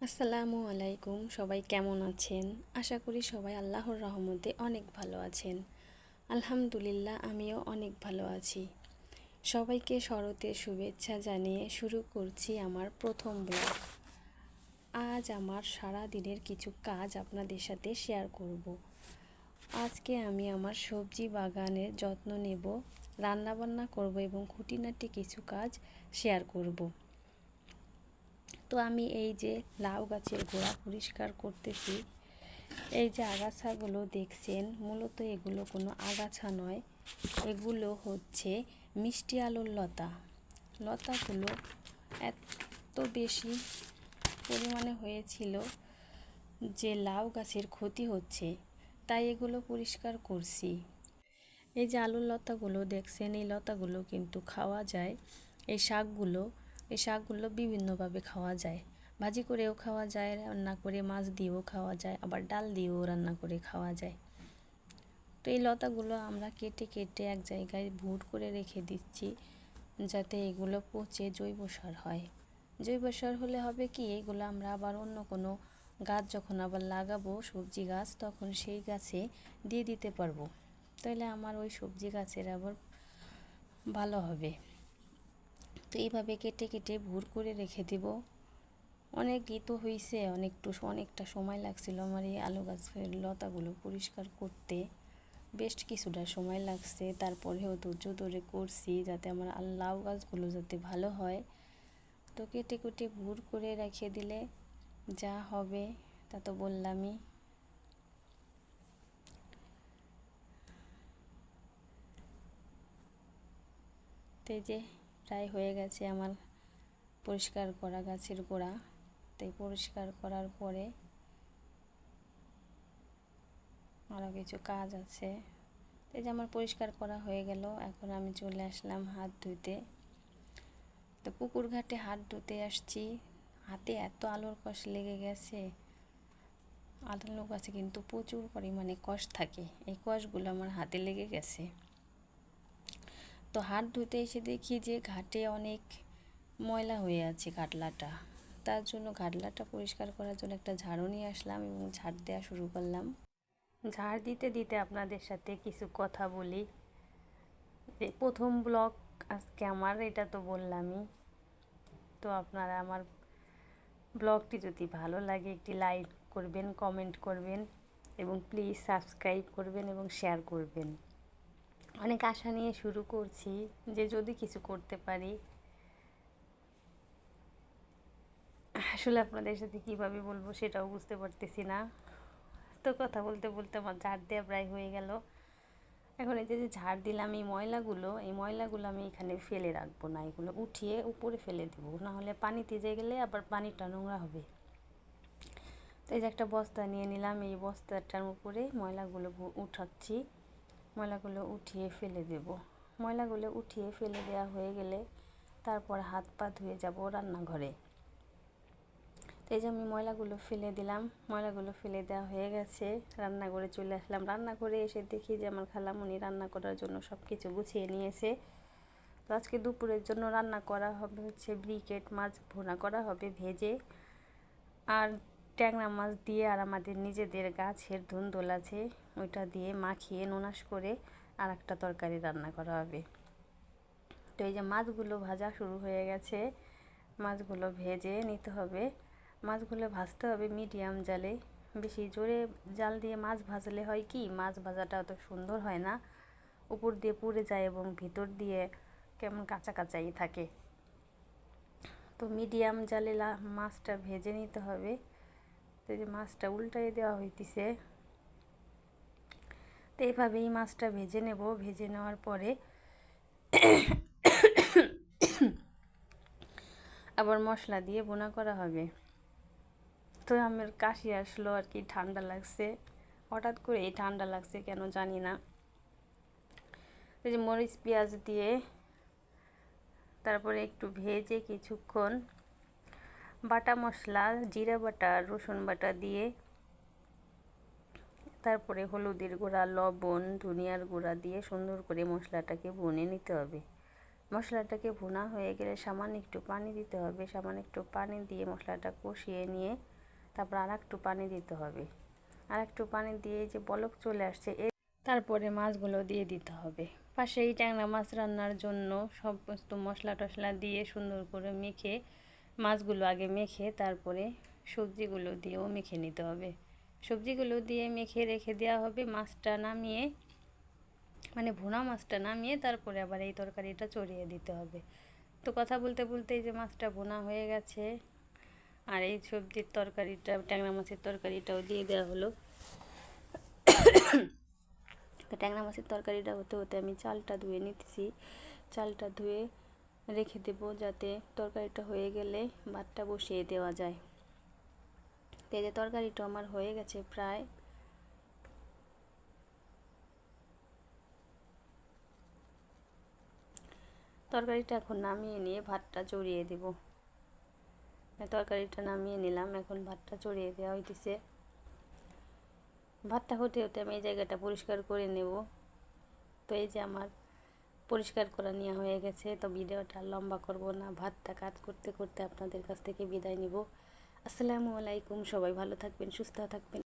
আসসালামু আলাইকুম, সবাই কেমন আছেন? আশা করি সবাই আল্লাহর রহমতে অনেক ভালো আছেন। আলহামদুলিল্লাহ, আমিও অনেক ভালো আছি। সবাইকে শরতের শুভেচ্ছা জানিয়ে শুরু করছি আমার প্রথম ব্লগ আজ আমার সারা দিনের কিছু কাজ আপনাদের সাথে শেয়ার করব। আজকে আমি আমার সবজি বাগানের যত্ন নেব, রান্নাবান্না করব এবং খুঁটিনাটি কিছু কাজ শেয়ার করব। তো আমি এই যে লাউ গাছের গোড়া পরিষ্কার করতেছি। এই যে আগাছাগুলো দেখছেন, মূলত এগুলো কোনো আগাছা নয়, এগুলো হচ্ছে মিষ্টি আলুর লতা। লতাগুলো এত বেশি পরিমাণে হয়েছিল যে লাউ গাছের ক্ষতি হচ্ছে, তাই এগুলো পরিষ্কার করছি। এই যে আলুর লতাগুলো দেখছেন, এই লতাগুলো কিন্তু খাওয়া যায়। এই শাকগুলো এই শাকগুলো বিভিন্নভাবে খাওয়া যায়। ভাজি করেও খাওয়া যায়, রান্না করে মাছ দিয়েও খাওয়া যায়, আবার ডাল দিয়েও রান্না করে খাওয়া যায়। তো এই লতাগুলো আমরা কেটে কেটে এক জায়গায় ভুট করে রেখে দিচ্ছি, যাতে এগুলো পচে জৈব সার হয়। জৈব সার হলে হবে কি, এগুলো আমরা আবার অন্য কোনো গাছ যখন আবার লাগাবো, সবজি গাছ, তখন সেই গাছে দিয়ে দিতে পারব। তাহলে আমার ওই সবজি গাছের আবার ভালো হবে। তো এইভাবে কেটে কেটে ভুর করে রেখে দেব। অনেক তো হয়েছে অনেকটু অনেকটা সময় লাগছিল আমার এই আলু গাছের লতাগুলো পরিষ্কার করতে। বেশ কিছুটা সময় লাগছে, তারপরেও ধৈর্য ধরে করছি যাতে আমার লাউ গাছগুলো যাতে ভালো হয়। তো কেটে, কুটে ভুর করে রেখে দিলে যা হবে, তা তো বললামই। তো যে প্রায় হয়ে গেছে আমার পরিষ্কার করা গাছের গোড়া। তাই পরিষ্কার করার পরে আরও কিছু কাজ আছে। এই যে আমার পরিষ্কার করা হয়ে গেল, এখন আমি চলে আসলাম হাত ধুতে তো পুকুর ঘাটে হাত ধুতে আসছি। হাতে এত আলোর কষ লেগে গেছে। আলুর গাছে কিন্তু প্রচুর পরিমাণে কষ থাকে। এই কষগুলো আমার হাতে লেগে গেছে। তো হাত ধুতে এসে দেখি যে ঘাটে অনেক ময়লা হয়ে আছে ঘাটলাটা। তার জন্য ঘাটলাটা পরিষ্কার করার জন্য একটা ঝাড়ু নিয়ে আসলাম এবং ঝাড় দেওয়া শুরু করলাম। ঝাড় দিতে দিতে আপনাদের সাথে কিছু কথা বলি। প্রথম ব্লগ আজকে আমার, এটা তো বললামই। তো আপনারা আমার ব্লগটি যদি ভালো লাগে, একটি লাইক করবেন, কমেন্ট করবেন এবং প্লিজ সাবস্ক্রাইব করবেন এবং শেয়ার করবেন। অনেক আশা নিয়ে শুরু করছি যে যদি কিছু করতে পারি, আসলে আপনাদের সাথে কীভাবে বলব সেটাও বুঝতে পারতেছি না। তো কথা বলতে বলতে আমার ঝাড় দেওয়া প্রায় হয়ে গেল। এখন এই যে ঝাড় দিলাম এই ময়লাগুলো এই ময়লাগুলো আমি এখানে ফেলে রাখব না। এগুলো উঠিয়ে উপরে ফেলে দেবো। নাহলে পানিতে যে গেলে আবার পানিটা নোংরা হবে। তো এই যে একটা বস্তা নিয়ে নিলাম। এই বস্তাটার উপরে ময়লাগুলো উঠাচ্ছি। ময়লাগুলো উঠিয়ে ফেলে দেব। ময়লাগুলো উঠিয়ে ফেলে দেওয়া হয়ে গেলে তারপর হাত পা ধুয়ে যাব রান্নাঘরে। তো এই যে আমি ময়লাগুলো ফেলে দিলাম, ময়লাগুলো ফেলে দেওয়া হয়ে গেছে, রান্নাঘরে চলে আসলাম। রান্নাঘরে এসে দেখি যে আমার খালামুনি রান্না করার জন্য সব কিছু গুছিয়ে নিয়েছে। তো আজকে দুপুরের জন্য রান্না করা হবে হচ্ছে ব্রিকেট মাছ ভোনা করা হবে ভেজে। আর ট্যাংরা মাছ দিয়ে আর আমাদের নিজেদের গাছের ধুন্দোল আছে, ওইটা দিয়ে মাখিয়ে নোনাস করে আর একটা তরকারি রান্না করা হবে। তো এই যে মাছগুলো ভাজা শুরু হয়ে গেছে, মাছগুলো ভেজে নিতে হবে। মাছগুলো ভাজতে হবে মিডিয়াম জালে। বেশি জোরে জাল দিয়ে মাছ ভাজলে হয় কি, মাছ ভাজাটা অত সুন্দর হয় না। উপর দিয়ে পুড়ে যায় এবং ভিতর দিয়ে কেমন কাঁচা কাঁচাই থাকে। তো মিডিয়াম জালে মাছটা ভেজে নিতে হবে। তো যে মাছটা উল্টাই দেওয়া হইতেছে, তো এইভাবেই মাছটা ভেজে নেব। ভেজে নেওয়ার পরে আবার মশলা দিয়ে বোনা করা হবে। তো আমার কাশি আসলো আর কি, ঠান্ডা লাগছে। হঠাৎ করে এই ঠান্ডা লাগছে কেন জানি না। যে মরিচ, পেঁয়াজ দিয়ে তারপরে একটু ভেজে কিছুক্ষণ বাটা মশলা, জিরা বাটা, রসুন বাটা দিয়ে তারপরে হলুদের গুঁড়া, লবণ, ধনিয়ার গুঁড়া দিয়ে সুন্দর করে মশলাটাকে বনে নিতে হবে। মশলাটাকে ভুনা হয়ে গেলে সামান্য একটু পানি দিতে হবে। সামান্য একটু পানি দিয়ে মশলাটা কষিয়ে নিয়ে তারপর আর একটু পানি দিতে হবে। আর একটু পানি দিয়ে যে বলক চলে আসছে তারপরে মাছগুলো দিয়ে দিতে হবে। পাশে এই ট্যাংরা মাছ রান্নার জন্য সমস্ত মশলা টশলা দিয়ে সুন্দর করে মেখে মাছগুলো আগে মেখে তারপরে সবজিগুলো দিয়েও মেখে নিতে হবে। সবজিগুলো দিয়ে মেখে রেখে দেওয়া হবে, মাছটা নামিয়ে মানে ভুনা মাছটা নামিয়ে তারপরে আবার এই তরকারিটা চড়িয়ে দিতে হবে। তো কথা বলতে বলতে যে মাছটা ভুনা হয়ে গেছে, আর এই সবজির তরকারিটা, ট্যাংরা মাছের তরকারিটাও দিয়ে দেওয়া হলো। তো ট্যাংরা মাছের তরকারিটা হতে হতে আমি চালটা ধুয়ে নিতেছি। চালটা ধুয়ে রেখে দেবো যাতে তরকারিটা হয়ে গেলে ভাতটা বসিয়ে দেওয়া যায়। তো এই যে তরকারিটা আমার হয়ে গেছে প্রায়। তরকারিটা এখন নামিয়ে নিয়ে ভাতটা চড়িয়ে দেব। তরকারিটা নামিয়ে নিলাম, এখন ভাতটা চড়িয়ে দেওয়া হইতেছে। ভাতটা হতে হতে আমি এই জায়গাটা পরিষ্কার করে নেব। তো এই যে আমার পরিষ্কার করে নেওয়া হয়ে গেছে। তো ভিডিওটা লম্বা করব না, ভাতটা কাট করতে করতে আপনাদের কাছ থেকে বিদায় নিব। আসসালামু আলাইকুম, সবাই ভালো থাকবেন, সুস্থ থাকবেন।